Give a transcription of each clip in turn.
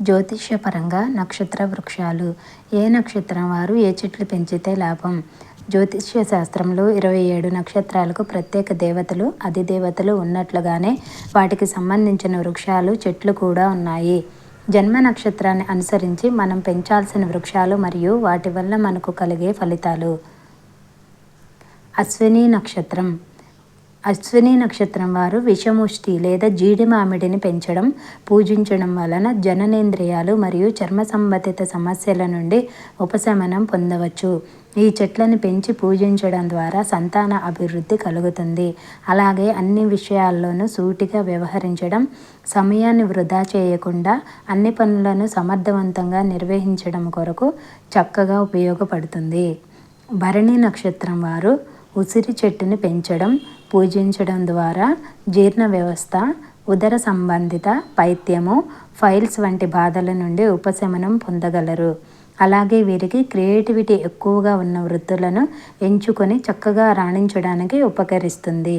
జ్యోతిష్యపరంగా నక్షత్ర వృక్షాలు ఏ నక్షత్రం వారు ఏ చెట్లు పెంచితే లాభం? జ్యోతిష్య శాస్త్రంలో ఇరవై ఏడు నక్షత్రాలకు ప్రత్యేక దేవతలు అధిదేవతలు ఉన్నట్లుగానే వాటికి సంబంధించిన వృక్షాలు చెట్లు కూడా ఉన్నాయి. జన్మ నక్షత్రాన్ని అనుసరించి మనం పెంచాల్సిన వృక్షాలు మరియు వాటి వల్ల మనకు కలిగే ఫలితాలు. అశ్విని నక్షత్రం. అశ్విని నక్షత్రం వారు విషముష్టి లేదా జీడి మామిడిని పెంచడం పూజించడం వలన జననేంద్రియాలు మరియు చర్మ సంబంధిత సమస్యల నుండి ఉపశమనం పొందవచ్చు. ఈ చెట్లను పెంచి పూజించడం ద్వారా సంతాన అభివృద్ధి కలుగుతుంది. అలాగే అన్ని విషయాల్లోనూ సూటిగా వ్యవహరించడం సమయాన్ని వృధా చేయకుండా అన్ని పనులను సమర్థవంతంగా నిర్వహించడం కొరకు చక్కగా ఉపయోగపడుతుంది. భరణి నక్షత్రం వారు ఉసిరి చెట్టుని పెంచడం పూజించడం ద్వారా జీర్ణ వ్యవస్థ ఉదర సంబంధిత పైత్యము ఫైల్స్ వంటి బాధల నుండి ఉపశమనం పొందగలరు. అలాగే వీరికి క్రియేటివిటీ ఎక్కువగా ఉన్న వృత్తులను ఎంచుకొని చక్కగా రాణించడానికి ఉపకరిస్తుంది.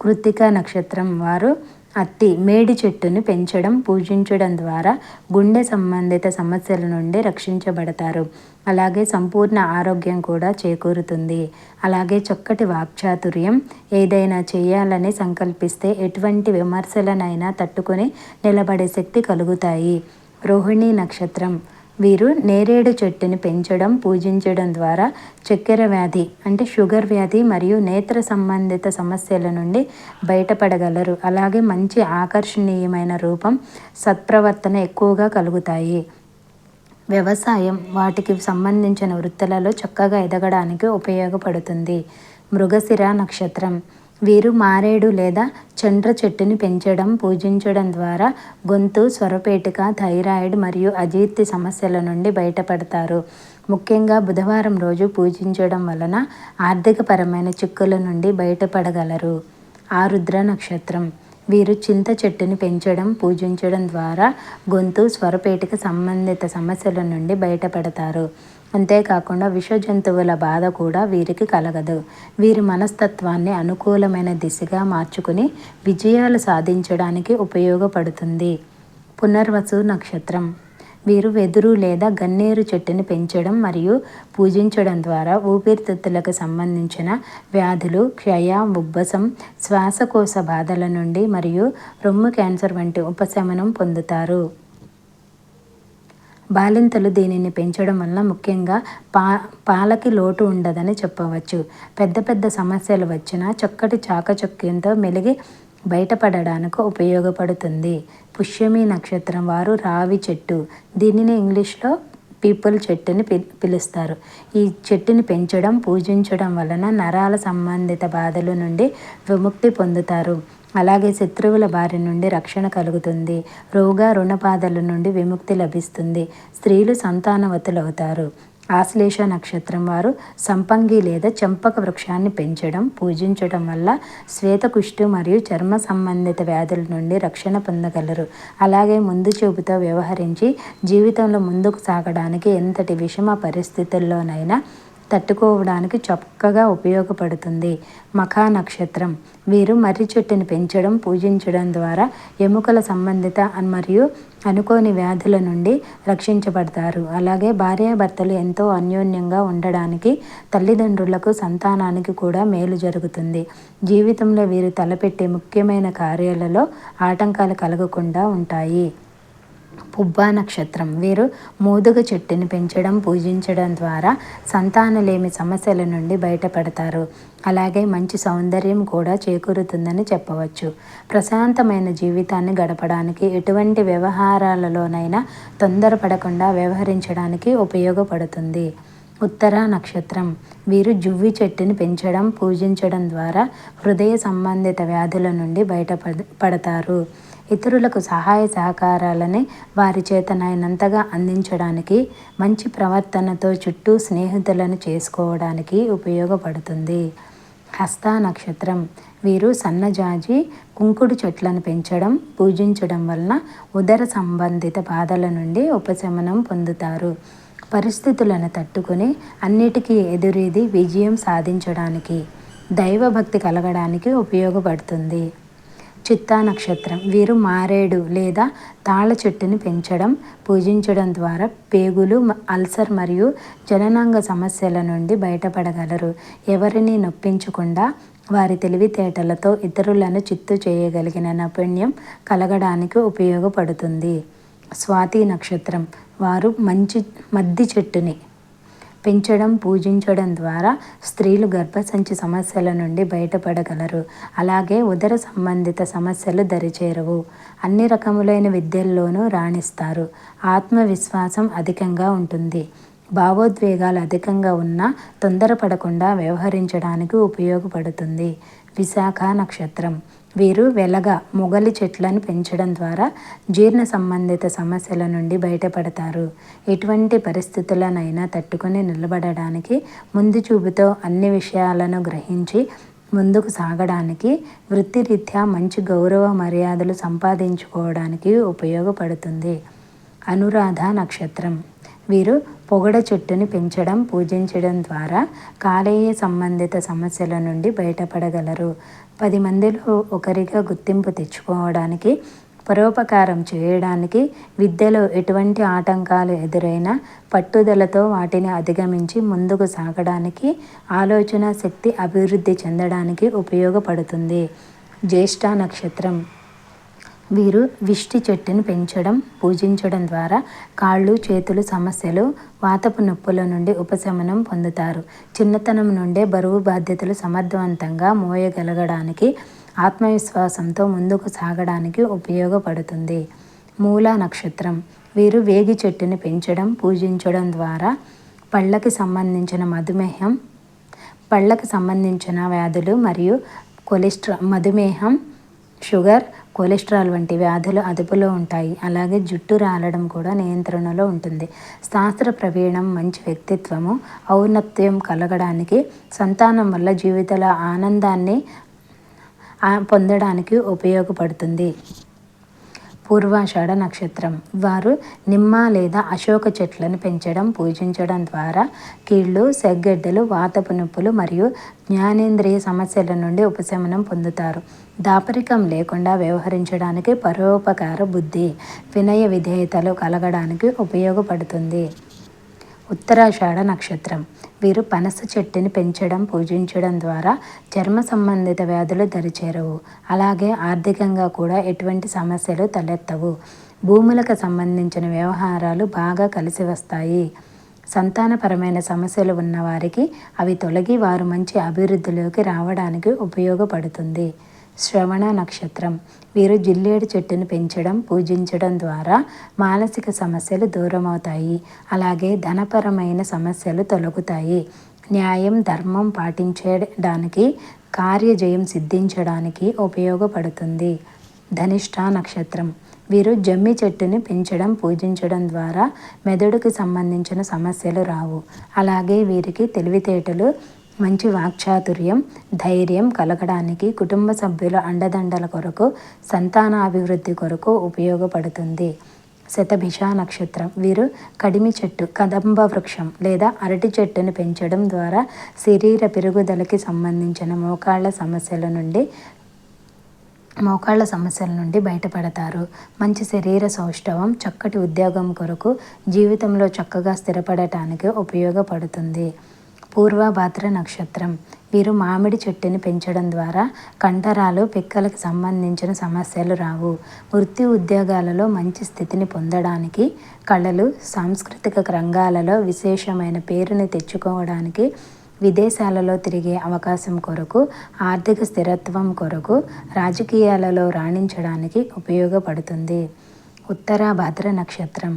కృత్తిక నక్షత్రం వారు అత్తి మేడి చెట్టును పెంచడం పూజించడం ద్వారా గుండె సంబంధిత సమస్యల నుండి రక్షించబడతారు. అలాగే సంపూర్ణ ఆరోగ్యం కూడా చేకూరుతుంది. అలాగే చక్కటి వాక్చాతుర్యం ఏదైనా చేయాలని సంకల్పిస్తే ఎటువంటి విమర్శలనైనా తట్టుకొని నిలబడే శక్తి కలుగుతాయి. రోహిణి నక్షత్రం వీరు నేరేడు చెట్టుని పెంచడం పూజించడం ద్వారా చక్కెర వ్యాధి అంటే షుగర్ వ్యాధి మరియు నేత్ర సంబంధిత సమస్యల నుండి బయటపడగలరు. అలాగే మంచి ఆకర్షణీయమైన రూపం సత్ప్రవర్తన ఎక్కువగా కలుగుతాయి. వ్యవసాయం వాటికి సంబంధించిన వృత్తులలో చక్కగా ఎదగడానికి ఉపయోగపడుతుంది. మృగశిర నక్షత్రం వీరు మారేడు లేదా చండ్ర చెట్టుని పెంచడం పూజించడం ద్వారా గొంతు స్వరపేటిక థైరాయిడ్ మరియు అజీర్తి సమస్యల నుండి బయటపడతారు. ముఖ్యంగా బుధవారం రోజు పూజించడం వలన ఆర్థికపరమైన చిక్కుల నుండి బయటపడగలరు. ఆరుద్ర నక్షత్రం. వీరు చింత చెట్టుని పెంచడం పూజించడం ద్వారా గొంతు స్వరపేటిక సంబంధిత సమస్యల నుండి బయటపడతారు. అంతేకాకుండా విష జంతువుల బాధ కూడా వీరికి కలగదు. వీరి మనస్తత్వాన్ని అనుకూలమైన దిశగా మార్చుకుని విజయాలు సాధించడానికి ఉపయోగపడుతుంది. పునర్వసు నక్షత్రం. వీరు వెదురు లేదా గన్నేరు చెట్టుని పెంచడం మరియు పూజించడం ద్వారా ఊపిరితిత్తులకు సంబంధించిన వ్యాధులు క్షయ ఉబ్బసం శ్వాసకోశ బాధల నుండి మరియు రొమ్ము క్యాన్సర్ వంటి ఉపశమనం పొందుతారు. బాలింతలు దీనిని పెంచడం వల్ల ముఖ్యంగా పా పాలకి లోటు ఉండదని చెప్పవచ్చు. పెద్ద పెద్ద సమస్యలు వచ్చినా చక్కటి చాకచక్యంతో మెలిగి బయటపడడానికి ఉపయోగపడుతుంది. పుష్యమి నక్షత్రం వారు రావి చెట్టు. దీనిని ఇంగ్లీష్లో పీపుల్ చెట్టుని పి పిలుస్తారు. ఈ చెట్టుని పెంచడం పూజించడం వలన నరాల సంబంధిత బాధల నుండి విముక్తి పొందుతారు. అలాగే శత్రువుల బారి నుండి రక్షణ కలుగుతుంది. రోగ రుణబాధల నుండి విముక్తి లభిస్తుంది. స్త్రీలు సంతానవతులవుతారు. ఆశ్లేష నక్షత్రం వారు సంపంగి లేదా చంపక వృక్షాన్ని పెంచడం పూజించడం వల్ల శ్వేతకుష్టు మరియు చర్మ సంబంధిత వ్యాధుల నుండి రక్షణ పొందగలరు. అలాగే ముందు చూపుతో వ్యవహరించి జీవితంలో ముందుకు సాగడానికి ఎంతటి విషమ పరిస్థితుల్లోనైనా తట్టుకోవడానికి చక్కగా ఉపయోగపడుతుంది. మఖా నక్షత్రం. వీరు మర్రి చెట్టుని పెంచడం పూజించడం ద్వారా ఎముకల సంబంధిత మరియు అనుకోని వ్యాధుల నుండి రక్షించబడతారు. అలాగే భార్యాభర్తలు ఎంతో అన్యోన్యంగా ఉండడానికి తల్లిదండ్రులకు సంతానానికి కూడా మేలు జరుగుతుంది. జీవితంలో వీరు తలపెట్టే ముఖ్యమైన కార్యాలలో ఆటంకాలు కలగకుండా ఉంటాయి. పుబ్బా నక్షత్రం. వీరు మోదుగ చెట్టుని పెంచడం పూజించడం ద్వారా సంతానలేమి సమస్యల నుండి బయటపడతారు. అలాగే మంచి సౌందర్యం కూడా చేకూరుతుందని చెప్పవచ్చు. ప్రశాంతమైన జీవితాన్ని గడపడానికి ఎటువంటి వ్యవహారాలలోనైనా తొందరపడకుండా వ్యవహరించడానికి ఉపయోగపడుతుంది. ఉత్తర నక్షత్రం. వీరు జువ్వి చెట్టుని పెంచడం పూజించడం ద్వారా హృదయ సంబంధిత వ్యాధుల నుండి బయటపడ పడతారు. ఇతరులకు సహాయ సహకారాలని వారి చేతనైనంతగా అందించడానికి మంచి ప్రవర్తనతో చుట్టూ స్నేహితులను చేసుకోవడానికి ఉపయోగపడుతుంది. హస్త నక్షత్రం. వీరు సన్నజాజి కుంకుడు చెట్లను పెంచడం పూజించడం వలన ఉదర సంబంధిత బాధల నుండి ఉపశమనం పొందుతారు. పరిస్థితులను తట్టుకొని అన్నిటికీ ఎదురీది విజయం సాధించడానికి దైవభక్తి కలగడానికి ఉపయోగపడుతుంది. చిత్తా నక్షత్రం. వీరు మారేడు లేదా తాళ చెట్టుని పెంచడం పూజించడం ద్వారా పేగులు అల్సర్ మరియు జననాంగ సమస్యల నుండి బయటపడగలరు. ఎవరిని నొప్పించకుండా వారి తెలివితేటలతో ఇతరులను చిత్తు చేయగలిగిన నైపుణ్యం కలగడానికి ఉపయోగపడుతుంది. స్వాతి నక్షత్రం. వారు మంచి మద్ది చెట్టుని పెంచడం పూజించడం ద్వారా స్త్రీలు గర్భసంచి సమస్యల నుండి బయటపడగలరు. అలాగే ఉదర సంబంధిత సమస్యలు దరిచేరవు. అన్ని రకములైన విద్యల్లోనూ రాణిస్తారు. ఆత్మవిశ్వాసం అధికంగా ఉంటుంది. భావోద్వేగాలు అధికంగా ఉన్నా తొందరపడకుండా వ్యవహరించడానికి ఉపయోగపడుతుంది. విశాఖ నక్షత్రం. వీరు వెలగ మొగలి చెట్లను పెంచడం ద్వారా జీర్ణ సంబంధిత సమస్యల నుండి బయటపడతారు. ఎటువంటి పరిస్థితులనైనా తట్టుకొని నిలబడడానికి ముందు చూపుతో అన్ని విషయాలను గ్రహించి ముందుకు సాగడానికి వృత్తిరీత్యా మంచి గౌరవ మర్యాదలు సంపాదించుకోవడానికి ఉపయోగపడుతుంది. అనురాధ నక్షత్రం వీరు పొగడ చెట్టుని పెంచడం పూజించడం ద్వారా కాలేయ సంబంధిత సమస్యల నుండి బయటపడగలరు. పది మందిలో ఒకరిగా గుర్తింపు తెచ్చుకోవడానికి పరోపకారం చేయడానికి విద్యలో ఎటువంటి ఆటంకాలు ఎదురైనా పట్టుదలతో వాటిని అధిగమించి ముందుకు సాగడానికి ఆలోచన శక్తి అభివృద్ధి చెందడానికి ఉపయోగపడుతుంది. జ్యేష్ఠ నక్షత్రం వీరు విష్టి చెట్టును పెంచడం పూజించడం ద్వారా కాళ్ళు చేతులు సమస్యలు వాతపు నొప్పుల నుండి ఉపశమనం పొందుతారు. చిన్నతనం నుండే బరువు బాధ్యతలు సమర్థవంతంగా మోయగలగడానికి ఆత్మవిశ్వాసంతో ముందుకు సాగడానికి ఉపయోగపడుతుంది. మూల నక్షత్రం. వీరు వేగి చెట్టుని పెంచడం పూజించడం ద్వారా పళ్ళకి సంబంధించిన మధుమేహం పళ్ళకి సంబంధించిన వ్యాధులు మరియు కొలెస్ట్రా మధుమేహం షుగర్ కొలెస్ట్రాల్ వంటి వ్యాధులు అదుపులో ఉంటాయి. అలాగే జుట్టు రాలడం కూడా నియంత్రణలో ఉంటుంది. శాస్త్ర ప్రవీణం మంచి వ్యక్తిత్వము ఔన్నత్యం కలగడానికి సంతానం వల్ల జీవితాల ఆనందాన్ని పొందడానికి ఉపయోగపడుతుంది. పూర్వాషాఢ నక్షత్రం. వారు నిమ్మ లేదా అశోక చెట్లను పెంచడం పూజించడం ద్వారా కీళ్ళు సెగ్గడ్డలు వాతపు నొప్పులు మరియు జ్ఞానేంద్రియ సమస్యల నుండి ఉపశమనం పొందుతారు. దాపరికం లేకుండా వ్యవహరించడానికి పరోపకార బుద్ధి వినయ విధేయతలు కలగడానికి ఉపయోగపడుతుంది. ఉత్తరాషాఢ నక్షత్రం. వీరు పనస చెట్టుని పెంచడం పూజించడం ద్వారా చర్మ సంబంధిత వ్యాధులు దరిచేరవు. అలాగే ఆర్థికంగా కూడా ఎటువంటి సమస్యలు తలెత్తవు. భూములకు సంబంధించిన వ్యవహారాలు బాగా కలిసి వస్తాయి. సంతానపరమైన సమస్యలు ఉన్నవారికి అవి తొలగి వారు మంచి అభివృద్ధిలోకి రావడానికి ఉపయోగపడుతుంది. శ్రవణ నక్షత్రం. వీరు జిల్లేడు చెట్టును పెంచడం పూజించడం ద్వారా మానసిక సమస్యలు దూరమవుతాయి. అలాగే ధనపరమైన సమస్యలు తొలగుతాయి. న్యాయం ధర్మం పాటించడానికి కార్యజయం సిద్ధించడానికి ఉపయోగపడుతుంది. ధనిష్ట నక్షత్రం. వీరు జమ్మి చెట్టుని పెంచడం పూజించడం ద్వారా మెదడుకి సంబంధించిన సమస్యలు రావు. అలాగే వీరికి తెలివితేటలు మంచి వాక్చాతుర్యం ధైర్యం కలగడానికి కుటుంబ సభ్యుల అండదండల కొరకు సంతాన అభివృద్ధి కొరకు ఉపయోగపడుతుంది. శతభిష నక్షత్రం. వీరు కడిమి చెట్టు కదంబ వృక్షం లేదా అరటి చెట్టును పెంచడం ద్వారా శరీర పెరుగుదలకి సంబంధించిన మోకాళ్ళ సమస్యల నుండి మోకాళ్ళ సమస్యల నుండి బయటపడతారు. మంచి శరీర సౌష్ఠవం చక్కటి ఉద్యోగం కొరకు జీవితంలో చక్కగా స్థిరపడటానికి ఉపయోగపడుతుంది. పూర్వభాద్ర నక్షత్రం. వీరు మామిడి చెట్టుని పెంచడం ద్వారా కండరాలు పిక్కలకు సంబంధించిన సమస్యలు రావు. వృత్తి ఉద్యోగాలలో మంచి స్థితిని పొందడానికి కళలు సాంస్కృతిక రంగాలలో విశేషమైన పేరుని తెచ్చుకోవడానికి విదేశాలలో తిరిగే అవకాశం కొరకు ఆర్థిక స్థిరత్వం కొరకు రాజకీయాలలో రాణించడానికి ఉపయోగపడుతుంది. ఉత్తరాభాద్ర నక్షత్రం.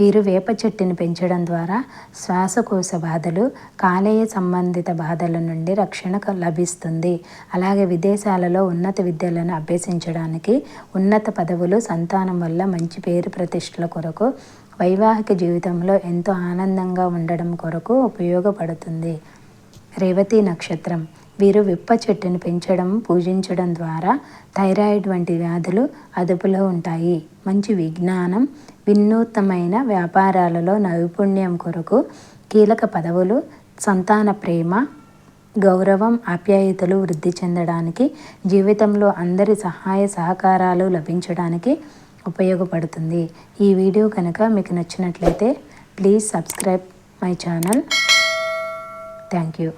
వీరు వేప చెట్టుని పెంచడం ద్వారా శ్వాసకోశ బాధలు కాలేయ సంబంధిత బాధల నుండి రక్షణ లభిస్తుంది. అలాగే విదేశాలలో ఉన్నత విద్యలను అభ్యసించడానికి ఉన్నత పదవులు సంతానం వల్ల మంచి పేరు ప్రతిష్టల కొరకు వైవాహిక జీవితంలో ఎంతో ఆనందంగా ఉండడం కొరకు ఉపయోగపడుతుంది. రేవతి నక్షత్రం. వీరు విప్ప చెట్టును పెంచడం పూజించడం ద్వారా థైరాయిడ్ వంటి వ్యాధులు అదుపులో ఉంటాయి. మంచి విజ్ఞానం వినూత్నమైన వ్యాపారాలలో నైపుణ్యం కొరకు కీలక పదవులు సంతాన ప్రేమ గౌరవం ఆప్యాయతలు వృద్ధి చెందడానికి జీవితంలో అందరి సహాయ సహకారాలు లభించడానికి ఉపయోగపడుతుంది. ఈ వీడియో కనుక మీకు నచ్చినట్లయితే please subscribe my channel. Thank you.